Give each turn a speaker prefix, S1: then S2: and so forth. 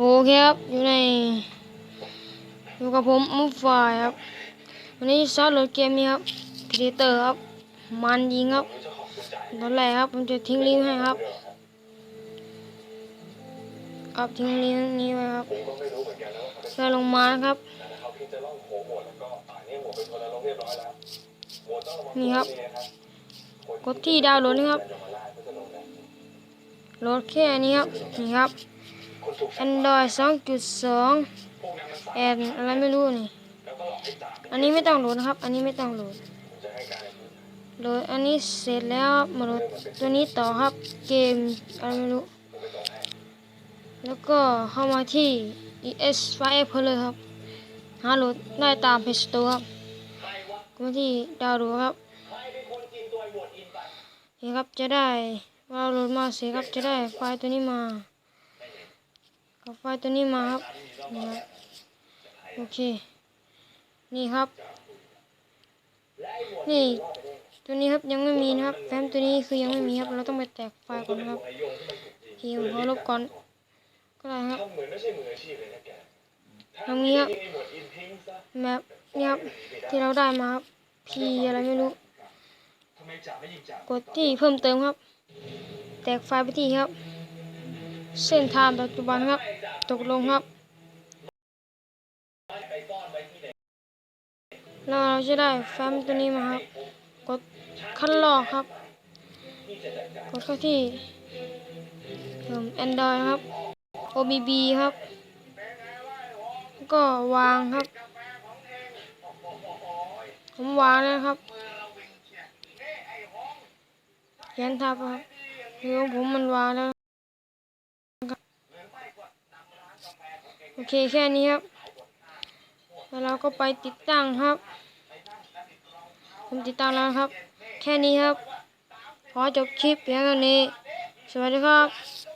S1: โอเคครับ อยู่ใน อยู่กับผมมุฟฟายครับ วันนี้ซอสโหลดเกมนี้ครับครีเตอร์ครับ มันยิงครับ ตอนแรกครับผมจะทิ้งลิงก์ให้ครับครับทิ้งลิงก์นี้ไว้ครับเพื่อลงมานะครับ นี่ครับ กดที่ดาวน์โหลดนะครับโหลดแค่นี้ครับ นี่ครับ Android 2.2แอนอะไรไม่รู้นี่ อันนี้ไม่ต้องโหลดนะครับ อันนี้ไม่ต้องโหลดโหลดอันนี้เสร็จแล้วมาโหลดตัวนี้ต่อครับ เกมอะไรไม่รู้ แล้วก็เข้ามาที่ ES File เพเลยครับ หาโหลดได้ตาม Play Store ครับมาที่ดาวน์โหลดครับนี่ครับจะได้วน์โหลดมาเสร็จครับจะได้ไฟล์ตัวนี้มา เอาไฟตัวนี้มาครับนี่ครับโอเค นี่ครับ นี่ตัวนี้ครับยังไม่มีนะครับ แฟ้มตัวนี้คือยังไม่มีครับ เราต้องไปแตกไฟก่อนครับโอเคผมขอลบก่อนก็ได้ครับตรงนี้ครับแมปนี่ครับที่เราได้มาครับ P อะไรไม่รู้กดที่เพิ่มเติมครับ แตกไฟไปที่ครับ เส้นทางปัจจุบันครับ ตกลงครับแล้วเราจะได้แฟ้มตัวนี้มาครับ กดคัดลอกครับ กดเข้าที่เพิ่ม Android ครับ OBB ครับ ก็วางครับ ผมวางแล้วนะครับเขียนทับครับคือผมมันวางแล้วครับ โอเคแค่นี้ครับ แล้วเราก็ไปติดตั้งครับ ผมติดตั้งแล้วครับ แค่นี้ครับ ขอจบคลิปเพียงเท่านี้ สวัสดีครับ